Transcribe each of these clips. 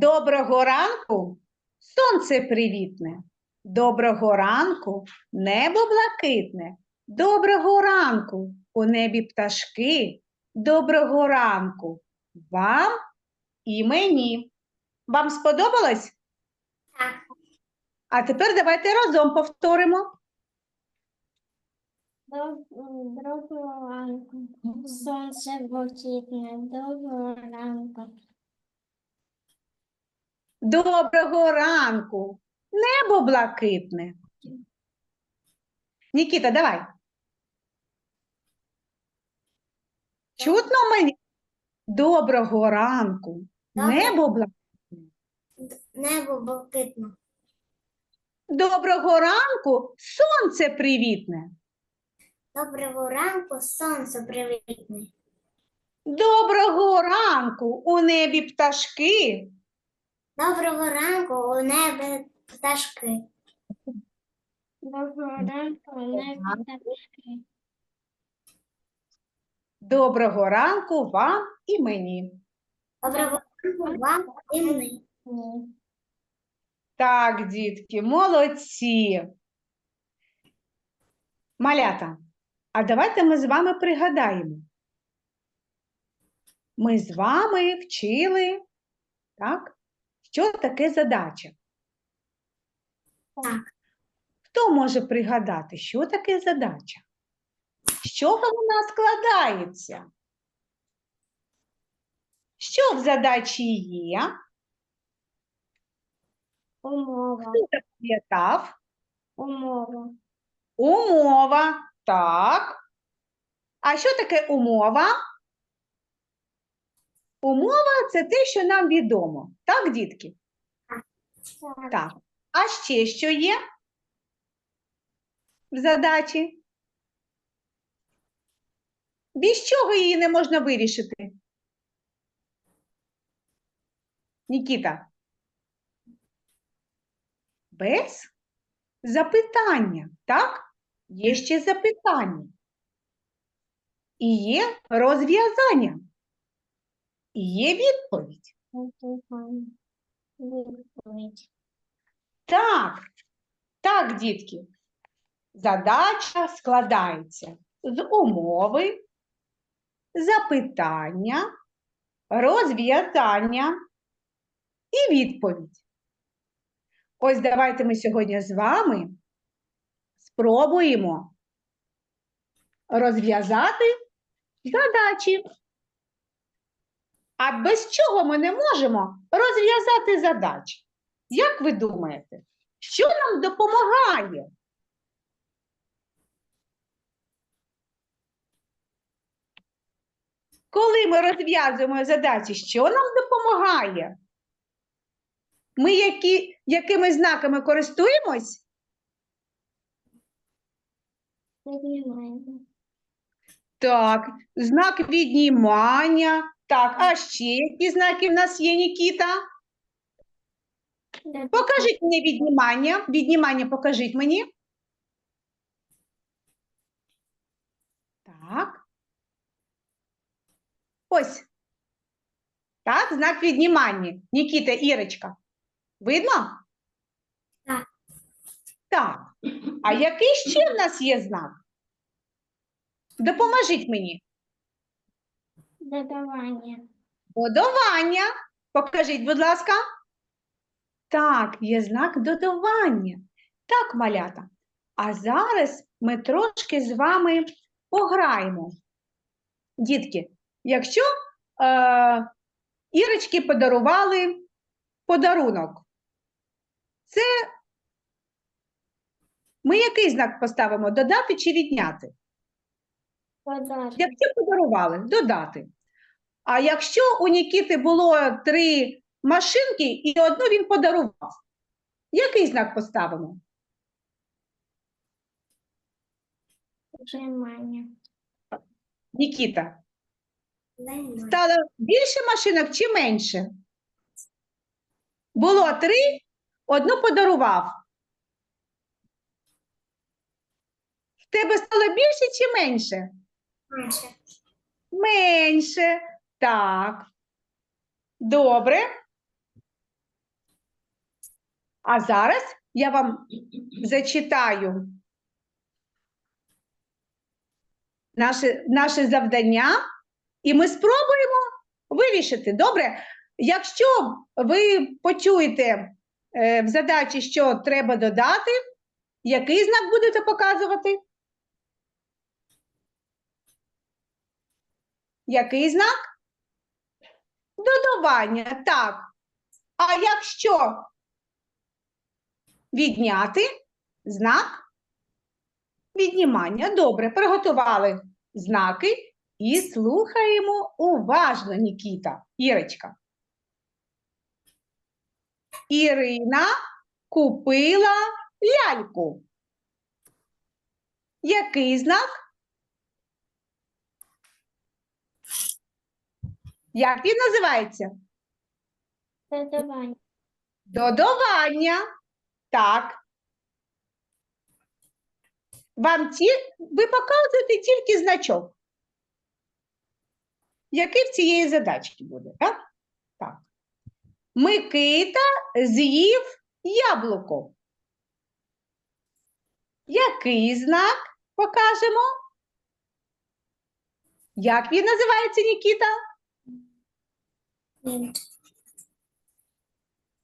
Доброго ранку, сонце привітне. Доброго ранку, небо блакитне. Доброго ранку, у небі пташки. Доброго ранку вам і мені. Вам сподобалось? Так. А тепер давайте разом повторимо. Доброго ранку. Сонце блакитне. Доброго ранку. Доброго ранку, небо блакитне. Нікіта, давай. Чутно мені? Доброго ранку, небо блакитне. Небо блакитне. Доброго ранку, сонце привітне. Доброго ранку, сонце привітне. Доброго ранку, у небі пташки. Доброго ранку, у небі пташки. Доброго ранку, у небі пташки. Доброго ранку вам і мені. Доброго ранку вам і мені. Так, дітки, молодці. Малята, а давайте ми з вами пригадаємо. Ми з вами вчили, так? Що таке задача? Так. Хто може пригадати, що таке задача? З чого вона складається? Що в задачі є? Умова. Хто запам'ятав? Умова. Умова. Так. А що таке умова? Умова це те, що нам відомо. Так, дітки? Так. А ще що є в задачі? Без чого її не можна вирішити? Нікіта. Без запитання, так? Є ще запитання. І є розв'язання. І є відповідь. Відповідь. Так, так, дітки. Задача складається з умови, запитання, розв'язання і відповідь. Ось давайте ми сьогодні з вами спробуємо розв'язати задачі. А без чого ми не можемо розв'язати задачі? Як ви думаєте, що нам допомагає? Коли ми розв'язуємо задачі, що нам допомагає? Ми які, якими знаками користуємось? Піднімаємо. Так, знак віднімання. Так, а ще які знаки в нас є, Нікіта? Покажіть мені віднімання. Віднімання покажіть мені. Так. Ось. Так, знак віднімання. Нікіта, Ірочка. Видно? Так. Так. А який ще в нас є знак? Допоможіть мені. Додавання. Додавання. Покажіть, будь ласка. Так, є знак додавання. Так, малята. А зараз ми трошки з вами пограємо. Дітки, якщо е, Ірочки подарували подарунок, це ми який знак поставимо? Додати чи відняти? Подати. Якщо подарували, додати. А якщо у Нікіти було три машинки і одну він подарував, який знак поставимо? Віджимання. Нікіта, Віджимання. стало більше машинок чи менше? Було три, одну подарував. В тебе стало більше чи менше? Менше. Менше. Так. Добре. А зараз я вам зачитаю наше, наше завдання, і ми спробуємо вирішити. Добре? Якщо ви почуєте е, в задачі, що треба додати, який знак будете показувати? Який знак? Додавання, так. А якщо відняти знак віднімання. Добре, приготували знаки і слухаємо уважно, Нікіта. Ірочка. Ірина купила ляльку. Який знак? Як він називається? Додавання. Додавання. Так. Вам ті... Ви показуєте тільки значок. Який в цієї задачки буде, так? Так. Микита з'їв яблуко. Який знак покажемо? Як він називається, Нікіта?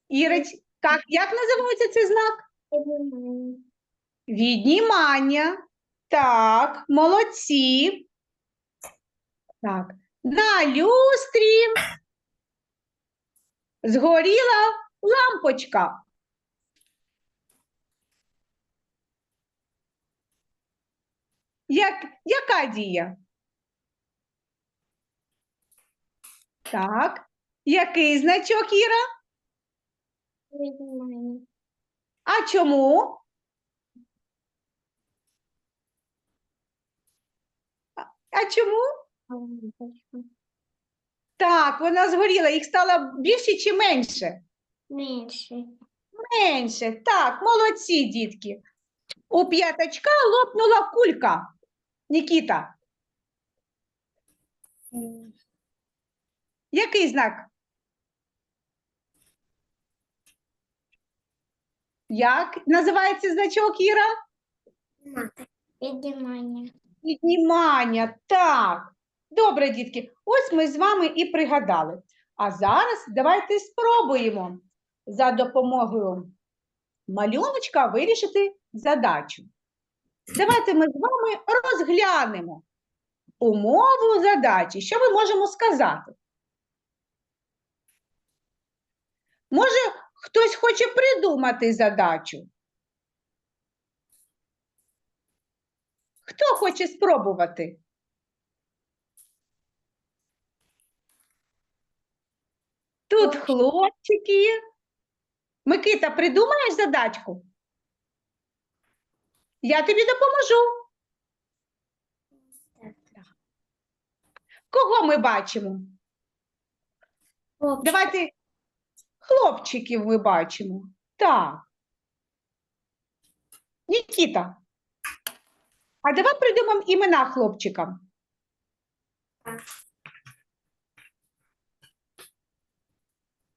Ірець, як, як називається цей знак? Віднімання. Так, молодці. Так, на люстрі згоріла лампочка. Як, яка дія? Так, який значок, Іра? А чому? А чому? Так, вона згоріла. Їх стало більше чи менше? Менше. Менше. Так, молодці, дітки. У п'ятачка лопнула кулька. Нікіта, який знак? Як називається значок Іра? Мати. Віднімання. Піднімання. Так. Добре, дітки. Ось ми з вами і пригадали. А зараз давайте спробуємо за допомогою малюночка вирішити задачу. Давайте ми з вами розглянемо умову задачі. Що ми можемо сказати? Може, хтось хоче придумати задачу? Хто хоче спробувати? Тут хлопчики. Микита, придумаєш задачку? Я тобі допоможу. Кого ми бачимо? Давайте хлопчиків ми бачимо. Так. Нікіта. А давай придумаємо імена хлопчикам.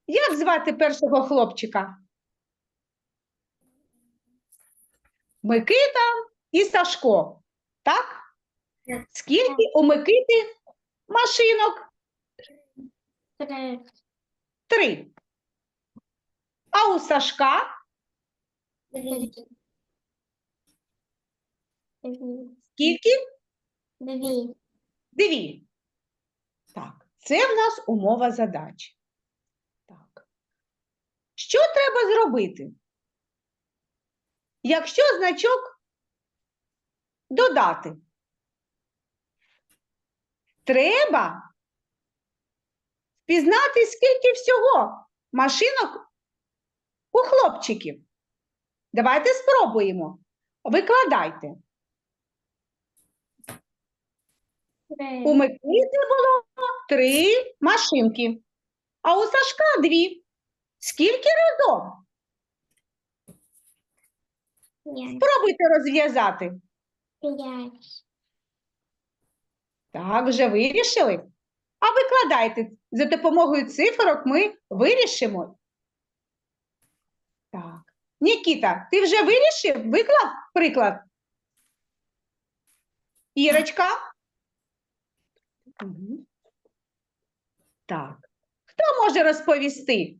Як звати першого хлопчика? Микита і Сашко. Так? Скільки у Микити машинок? Три. Три. А у Сашка скільки? Дві. Дві. Так, це в нас умова задачі. Так. Що треба зробити? Якщо значок додати, треба впізнати, скільки всього машинок у хлопчиків. Давайте спробуємо. Викладайте. У Микити було три машинки, а у Сашка дві. Скільки разом? Спробуйте розв'язати. П'ять. Так, вже вирішили? А викладайте. За допомогою цифрок ми вирішимо. Нікіта, ти вже вирішив? Виклав приклад? Ірочка? Так. Хто може розповісти?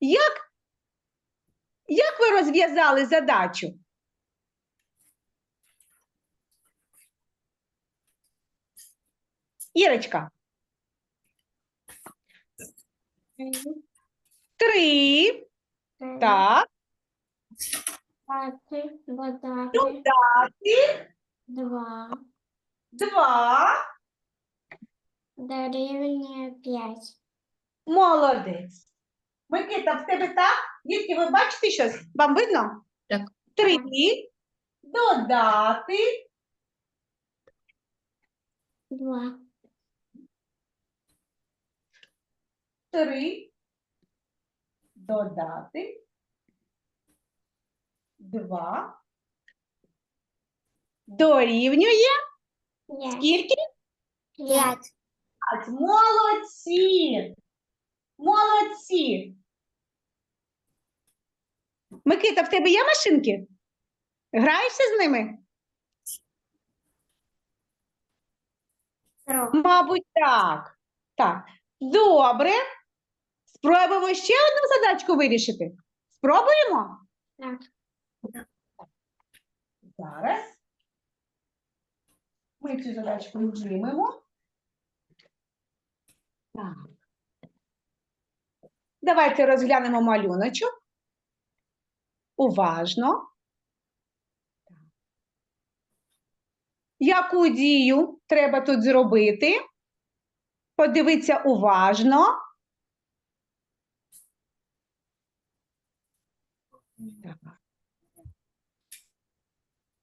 Як, як ви розв'язали задачу? Ірочка, Три. Так. Дати. Додати. Додати. Два. Два. Дорівнює п'ять. Молодець. Микита, в тебе так? Дітки, ви бачите щось? Вам видно? Так. Три. Додати. Два. Три. Додати. Два. Дорівнює П'ять. скільки? П'ять. П'ять. Молодці. Молодці. Микита, в тебе є машинки? Граєшся з ними? Мабуть, так. Так. Добре. Спробуємо ще одну задачку вирішити. Спробуємо? Так. Зараз. Ми цю задачку віджимемо. Так. Давайте розглянемо малюночок. Уважно. Яку дію треба тут зробити? Подивіться уважно.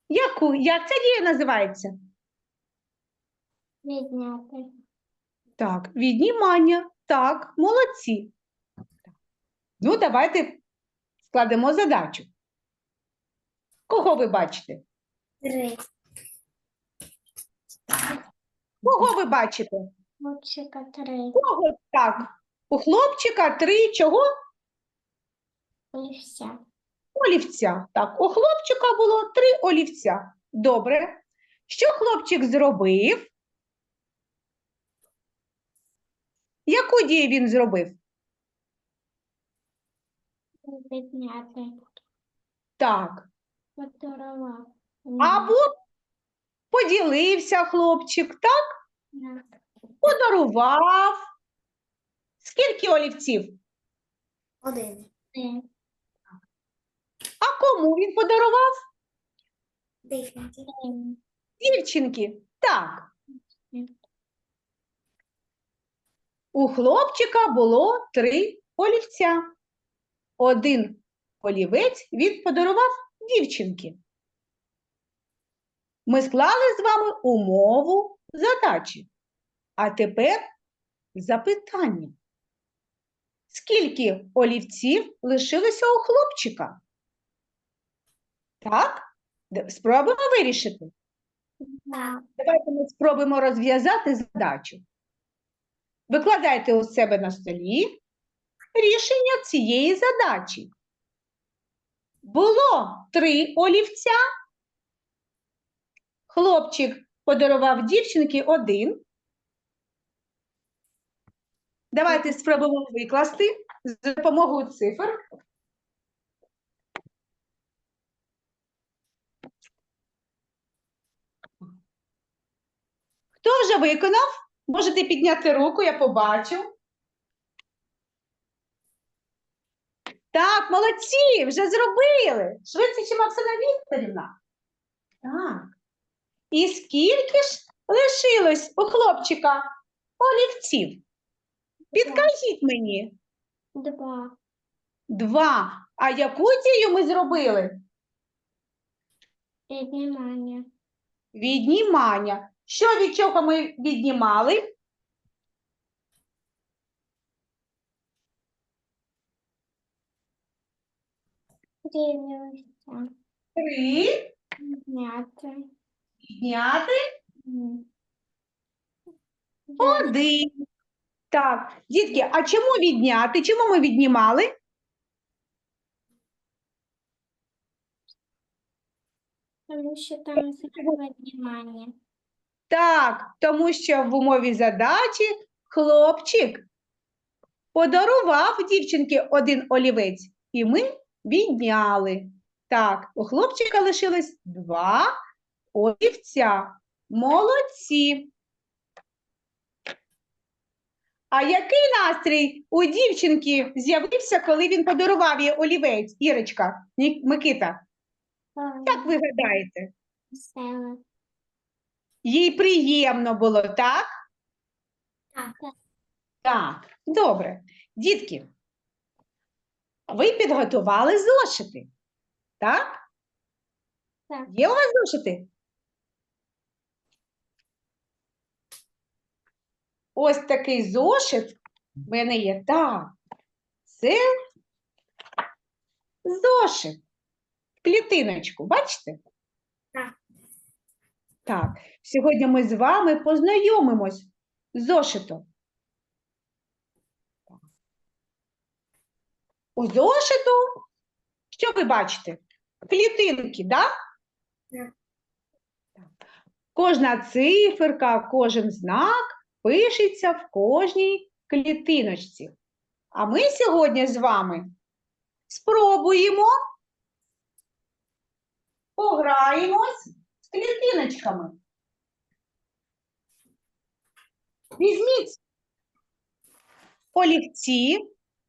Яку? Як ця дія називається? Відняти. Так, віднімання. Так, молодці. Ну, давайте складемо задачу. Кого ви бачите? Три. Кого ви бачите? Хлопчика три. Кого так? У хлопчика три чого? Олівця. Олівця. Так, у хлопчика було три олівця. Добре. Що хлопчик зробив? Яку дію він зробив? Відняти. Так. Подарував. Або поділився хлопчик, так? Так. Подарував. Скільки олівців? Один. Один. А кому він подарував? Дівчинки. Так. У хлопчика було три олівця. Один олівець він подарував дівчинки. Ми склали з вами умову задачі. А тепер запитання. Скільки олівців лишилося у хлопчика? Так? Спробуємо вирішити. Так. Давайте ми спробуємо розв'язати задачу. Викладайте у себе на столі рішення цієї задачі. Було три олівця. Хлопчик подарував дівчинки один. Давайте спробуємо викласти з допомогою цифр. Хто виконав? Можете підняти руку, я побачу. Так, молодці, вже зробили. Швидше, ніж Оксана Вікторівна. Так. І скільки ж лишилось у хлопчика олівців? Підкажіть мені. Два. Два. А яку дію ми зробили? Віднімання. Віднімання. Що від чого ми віднімали? Три. Підняти. Підняти. Один. Так, дітки, а чому відняти? Чому ми віднімали? Тому що там віднімання. Так, тому що в умові задачі хлопчик подарував дівчинки один олівець, і ми відняли. Так, у хлопчика лишилось два олівця. Молодці. А який настрій у дівчинки з'явився, коли він подарував їй олівець? Ірочка, Микита, як ви гадаєте? Весело. Їй приємно було, так? Так. Так, добре. Дітки, ви підготували зошити, так? Так. Є у вас зошити? Ось такий зошит в мене є. Так, це зошит. Клітиночку, бачите? Так. Сьогодні ми з вами познайомимось з зошитом. У зошиту, що ви бачите? Клітинки, да? Так. Кожна циферка, кожен знак пишеться в кожній клітиночці. А ми сьогодні з вами спробуємо пограємось з. Візьміть олівці,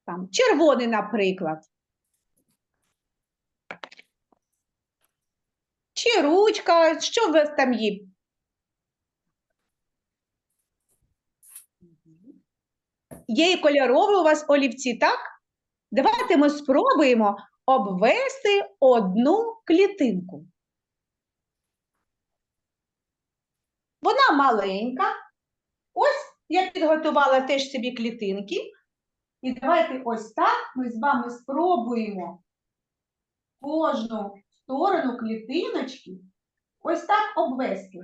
там, червоний, наприклад. Чи ручка, що у вас там є? Є і кольорові у вас олівці, так? Давайте ми спробуємо обвести одну клітинку. Вона маленька. Ось я підготувала теж собі клітинки. І давайте ось так ми з вами спробуємо кожну сторону клітиночки ось так обвести.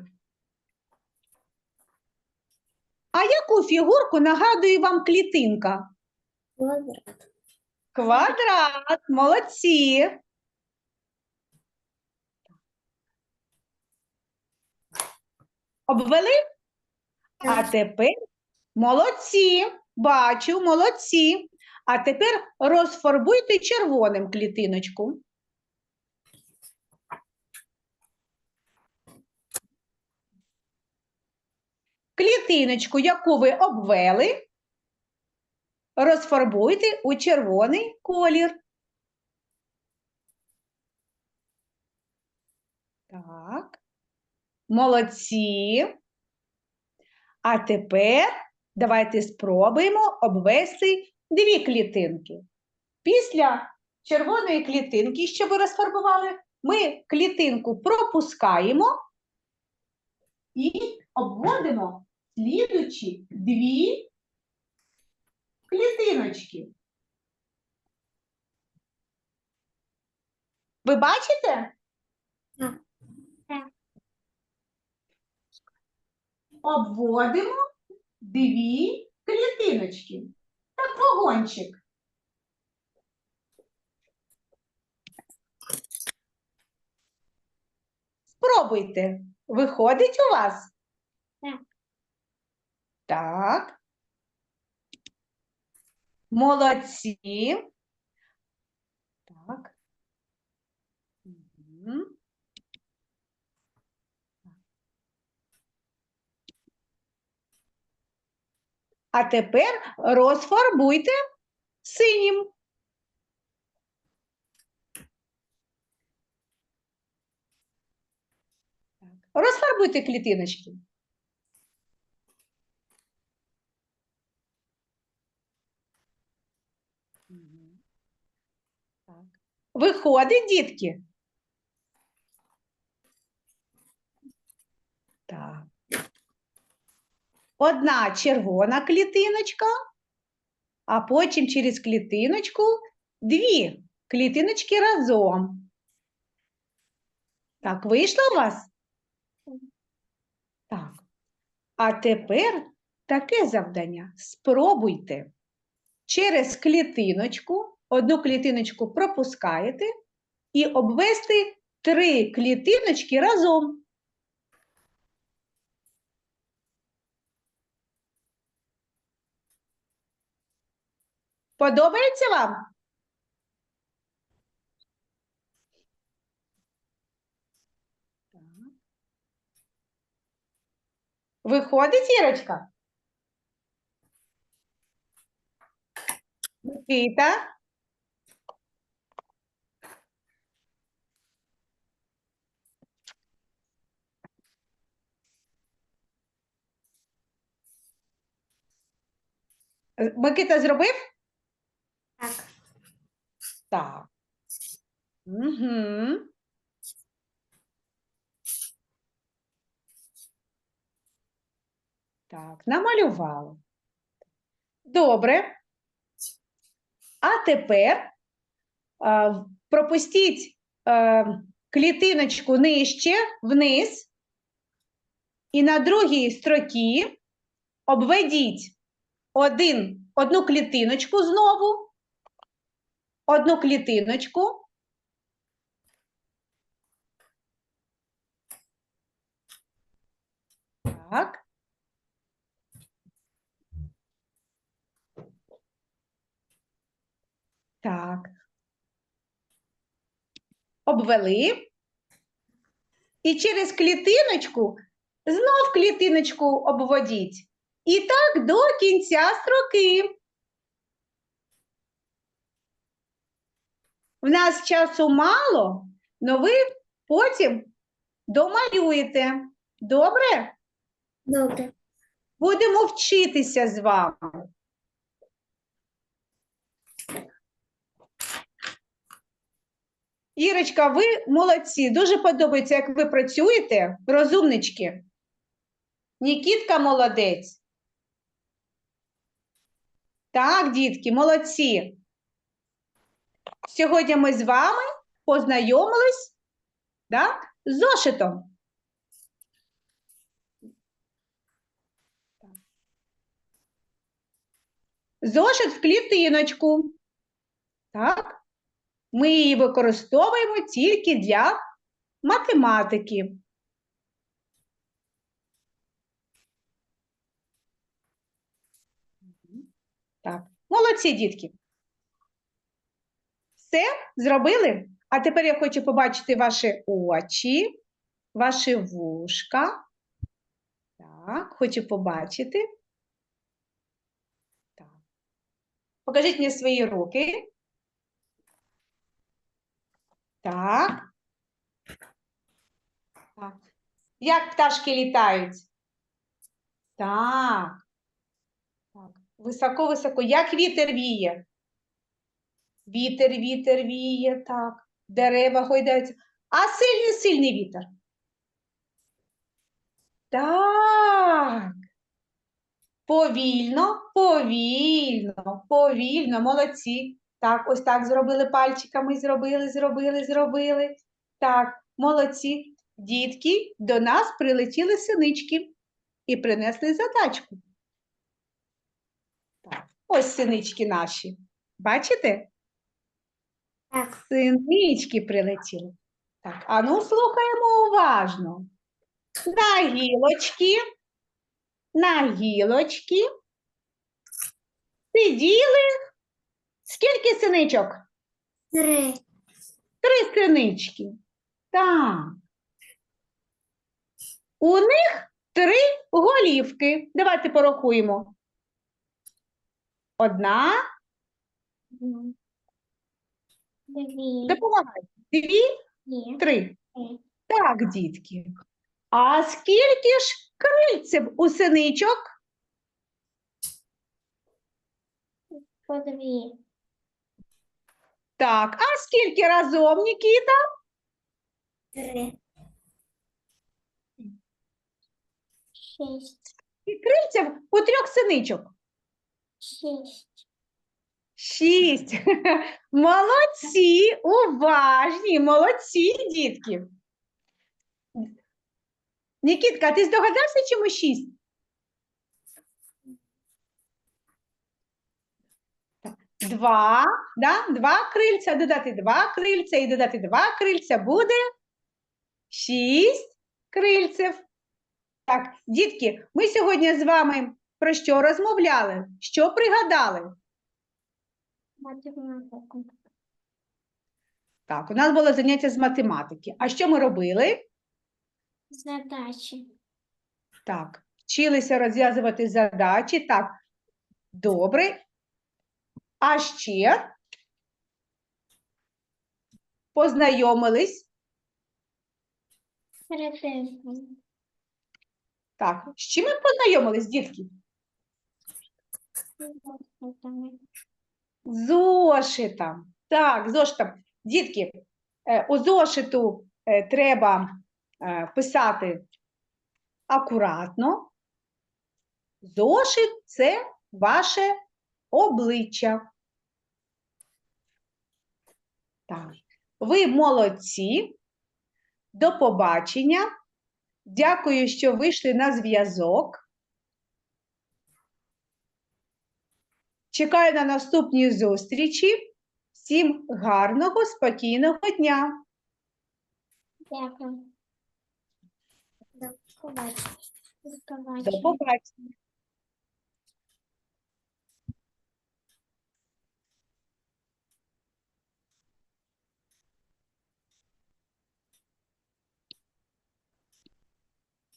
А яку фігурку нагадує вам клітинка? Квадрат. Квадрат, молодці. Обвели? А тепер молодці, бачу, молодці. А тепер розфарбуйте червоним клітиночку. Клітиночку, яку ви обвели, розфарбуйте у червоний колір. Так. Молодці. А тепер давайте спробуємо обвести дві клітинки. Після червоної клітинки, що ви розфарбували, ми клітинку пропускаємо і обводимо слідучі дві клітиночки. Ви бачите? Так. Так. Обводимо дві клітиночки. Так, вагончик. Спробуйте. Виходить у вас? Так. Так. Молодці. Так. Мгм. А тепер розфарбуйте синім. Розфарбуйте клітиночки. Виходить, дітки? Так. Одна червона клітиночка, а потім через клітиночку дві клітиночки разом. Так, вийшло у вас? Так. А тепер таке завдання. Спробуйте через клітиночку, одну клітиночку пропускаєте і обвести три клітиночки разом. Подобається вам? Виходить, Ірочка? Микита? Микита зробив? Так. Так. Угу. Так, намалювала. Добре. А тепер в- пропустіть а, клітиночку нижче, вниз, і на другій строкі обведіть один, одну клітиночку знову, одну клітиночку. Так. Так. Обвели. І через клітиночку знов клітиночку обводіть. І так до кінця строки. В нас часу мало, але ви потім домалюєте. Добре? Добре. Будемо вчитися з вами. Ірочка, ви молодці. Дуже подобається, як ви працюєте. Розумнички. Нікітка молодець. Так, дітки, молодці. Сьогодні ми з вами познайомились да, з зошитом. Зошит в клітиночку. Так? Ми її використовуємо тільки для математики. Так, молодці, дітки. Все зробили? А тепер я хочу побачити ваші очі, ваші вушка. Так, хочу побачити. Так. Покажіть мені свої руки. Так. Так. Як пташки літають? Так. Так. Високо-високо. Як вітер віє? Вітер, вітер віє, так. Дерева гойдаються. А сильний, сильний вітер. Так. Повільно, повільно, повільно, молодці. Так, ось так зробили пальчиками, зробили, зробили, зробили. Так, молодці. Дітки, до нас прилетіли синички і принесли задачку. Так, ось синички наші. Бачите? Так. Синички прилетіли. Так, а ну слухаємо уважно. На гілочки, на гілочки сиділи. Скільки синичок? Три. Три синички. Так. У них три голівки. Давайте порахуємо. Одна, Дві. допомагайте. Дві, Є. три. Три. Так, дітки. А скільки ж крильців у синичок? По дві. Так, а скільки разом, Нікіта? Три. Шість. І крильців у трьох синичок. Шість. Шість. Молодці, уважні, молодці, дітки. Нікітка, ти здогадався, чому шість? Два, да? два крильця, додати два крильця і додати два крильця буде шість крильців. Так, дітки, ми сьогодні з вами про що розмовляли? Що пригадали? Математику. Так, у нас було заняття з математики. А що ми робили? Задачі. Так, вчилися розв'язувати задачі. Так, добре. А ще познайомились. Так, з чим ми познайомились, дітки? З Зошитом. Так, зошитом. Дітки, е, у зошиту е, треба е, писати акуратно. Зошит це ваше обличчя. Так. Ви молодці. До побачення. Дякую, що вийшли на зв'язок. Чекаю на наступні зустрічі. Всім гарного, спокійного дня. Дякую. До побачення. До побачення.